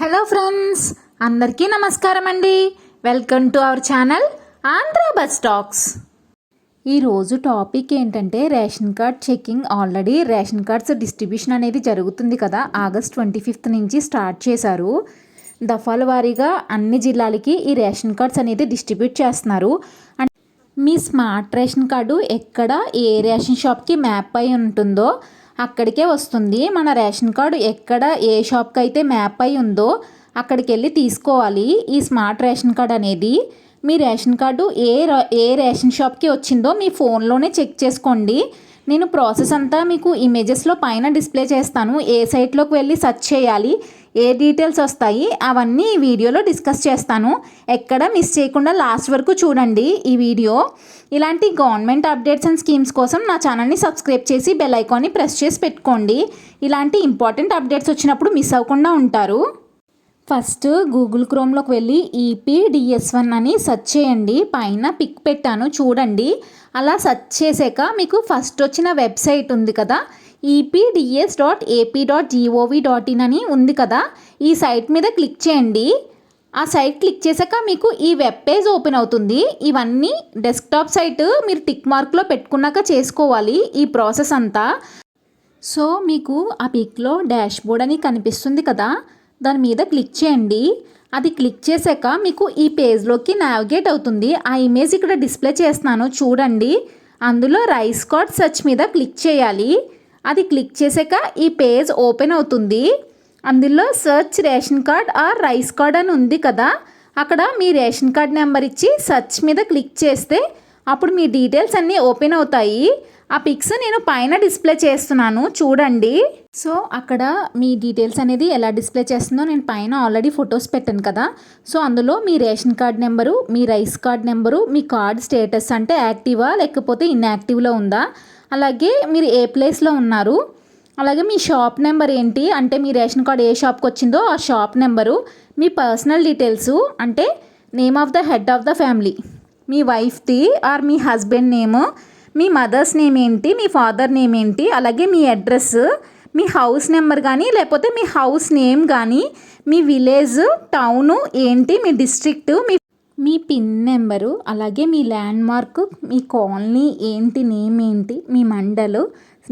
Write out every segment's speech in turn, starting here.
Hello friends అందరికీ నమస్కారం అండి. Welcome to our channel Andhra bus talks. ఈరోజు టాపిక్ ఏంటంటే ration card checking. Already ration cards distribution అనేది జరుగుతుంది కదా ఆగస్ట్ ట్వంటీ ఫిఫ్త్ నుంచి స్టార్ట్ చేశారు. దఫాల వారీగా అన్ని జిల్లాలకి ఈ రేషన్ కార్డ్స్ అనేది డిస్ట్రిబ్యూట్ చేస్తున్నారు. మీ స్మార్ట్ రేషన్ కార్డు ఎక్కడ ఏ రేషన్ షాప్కి మ్యాప్ అయి ఉంటుందో అక్కడికే వస్తుంది. మన రేషన్ కార్డు ఎక్కడ ఏ షాప్కి అయితే మ్యాప్ అయి ఉందో అక్కడికి వెళ్ళి తీసుకోవాలి. ఈ స్మార్ట్ రేషన్ కార్డ్ అనేది మీ రేషన్ కార్డు ఏ ఏ రేషన్ షాప్కి వచ్చిందో మీ ఫోన్లోనే చెక్ చేసుకోండి. నేను ప్రాసెస్ అంతా మీకు ఇమేజెస్లో పైన డిస్ప్లే చేస్తాను. ఏ సైట్లోకి వెళ్ళి సెర్చ్ చేయాలి. ఏ డీటెయిల్స్ వస్తాయి అవన్నీ ఈ వీడియోలో డిస్కస్ చేస్తాను. ఎక్కడ మిస్ చేయకుండా లాస్ట్ వరకు చూడండి ఈ వీడియో. ఇలాంటి గవర్నమెంట్ అప్డేట్స్ అండ్ స్కీమ్స్ కోసం నా ఛానల్ని సబ్స్క్రైబ్ చేసి బెల్ ఐకాన్ని ప్రెస్ చేసి పెట్టుకోండి. ఇలాంటి ఇంపార్టెంట్ అప్డేట్స్ వచ్చినప్పుడు మిస్ అవ్వకుండా ఉంటారు. ఫస్ట్ గూగుల్ క్రోమ్లోకి వెళ్ళి ఈపీడిఎస్ వన్ అని సెర్చ్ చేయండి. పైన పిక్ పెట్టాను చూడండి. అలా సెర్చ్ చేసాక మీకు ఫస్ట్ వచ్చిన వెబ్సైట్ ఉంది కదా. EPDS dot AP dot gov dot in అని ఉంది కదా. ఈ సైట్ మీద క్లిక్ చేయండి. ఆ సైట్ క్లిక్ చేశాక మీకు ఈ వెబ్ పేజ్ ఓపెన్ అవుతుంది. ఇవన్నీ డెస్క్టాప్ సైట్ మీరు టిక్ మార్క్లో పెట్టుకున్నాక చేసుకోవాలి ఈ ప్రాసెస్ అంతా. సో మీకు ఆ పిక్లో డాష్ బోర్డ్ అని కనిపిస్తుంది కదా. దాని మీద క్లిక్ చేయండి. అది క్లిక్ చేశాక మీకు ఈ పేజ్లోకి నావిగేట్ అవుతుంది. ఆ ఇమేజ్ ఇక్కడ డిస్ప్లే చేస్తున్నాను. చూడండి. అందులో రైస్ కార్డ్ సెర్చ్ మీద క్లిక్ చేయాలి. అది క్లిక్ చేశాక ఈ పేజ్ ఓపెన్ అవుతుంది. అందులో search ration card or rice card అని ఉంది కదా. అక్కడ మీ రేషన్ కార్డ్ నెంబర్ ఇచ్చి సెర్చ్ మీద క్లిక్ చేస్తే అప్పుడు మీ డీటెయిల్స్ అన్నీ ఓపెన్ అవుతాయి. ఆ పిక్స్ నేను పైన డిస్ప్లే చేస్తున్నాను చూడండి. సో అక్కడ మీ డీటెయిల్స్ అనేది ఎలా డిస్ప్లే చేస్తుందో నేను పైన ఆల్రెడీ ఫొటోస్ పెట్టాను కదా. సో అందులో మీ రేషన్ కార్డ్ నెంబరు మీ రైస్ కార్డ్ నెంబరు మీ కార్డ్ స్టేటస్ అంటే యాక్టివా లేకపోతే ఇన్యాక్టివ్లో ఉందా? అలాగే మీరు ఏ ప్లేస్లో ఉన్నారు? అలాగే మీ షాప్ నెంబర్ ఏంటి? అంటే మీ రేషన్ కార్డ్ ఏ షాప్కి వచ్చిందో ఆ షాప్ నెంబరు మీ పర్సనల్ డీటెయిల్స్ అంటే name of the head of the family మీ వైఫ్ది ఆర్ మీ హస్బెండ్ నేమ్ మీ మదర్స్ నేమ్ ఏంటి? మీ ఫాదర్ నేమ్ ఏంటి? అలాగే మీ అడ్రస్ మీ హౌస్ నెంబర్ కానీ లేకపోతే మీ హౌస్ నేమ్ కానీ మీ విలేజ్ టౌను ఏంటి? మీ డిస్ట్రిక్ట్ మీ మీ పిన్ నెంబరు అలాగే మీ ల్యాండ్ మార్క్ మీ కాలనీ ఏంటి? నేమ్ ఏంటి? మీ మండలు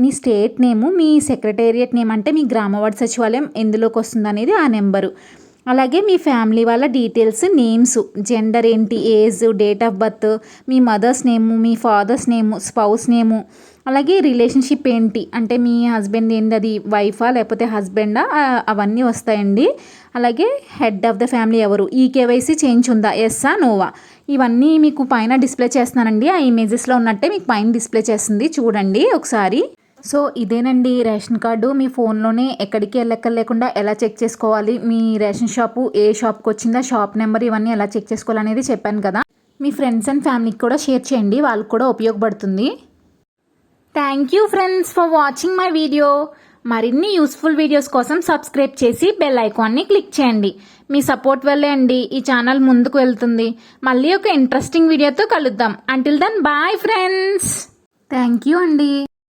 మీ స్టేట్ నేము మీ సెక్రటేరియట్ నేమ్ అంటే మీ గ్రామవార్డు సచివాలయం ఎందులోకి వస్తుంది అనేది ఆ నెంబరు. అలాగే మీ ఫ్యామిలీ వాళ్ళ డీటెయిల్స్ నేమ్స్ జెండర్ ఏంటి ఏజ్ డేట్ ఆఫ్ బర్త్ మీ మదర్స్ నేము మీ ఫాదర్స్ నేము స్పౌస్ నేము అలాగే రిలేషన్షిప్ ఏంటి? అంటే మీ హస్బెండ్ ఏంటి అది వైఫా లేకపోతే హస్బెండా అవన్నీ వస్తాయండి. అలాగే హెడ్ ఆఫ్ ద ఫ్యామిలీ ఎవరు? ఈ కేవైసీ చేంజ్ ఉందా? ఎస్సా నోవా ఇవన్నీ మీకు పైన డిస్ప్లే చేస్తున్నానండి. ఆ ఇమేజెస్లో ఉన్నట్టే మీకు పైన డిస్ప్లే చేస్తుంది. చూడండి ఒకసారి. సో ఇదేనండి రేషన్ కార్డు. మీ ఫోన్లోనే ఎక్కడికి వెళ్ళక్కర్ లేకుండా ఎలా చెక్ చేసుకోవాలి? మీ రేషన్ షాపు ఏ షాప్కి వచ్చిందా? షాప్ నెంబర్ ఇవన్నీ ఎలా చెక్ చేసుకోవాలనేది చెప్పాను కదా. మీ ఫ్రెండ్స్ అండ్ ఫ్యామిలీకి కూడా షేర్ చేయండి. వాళ్ళకి కూడా ఉపయోగపడుతుంది. Thank you friends for watching my video. మరిన్ని యూస్ఫుల్ వీడియోస్ కోసం సబ్స్క్రైబ్ చేసి బెల్ ఐకాన్ని క్లిక్ చేయండి. మీ సపోర్ట్ వల్లే అండి ఈ ఛానల్ ముందుకు వెళ్తుంది. మళ్ళీ ఒక ఇంట్రెస్టింగ్ వీడియోతో కలుద్దాం. Until then bye friends thank you అండి.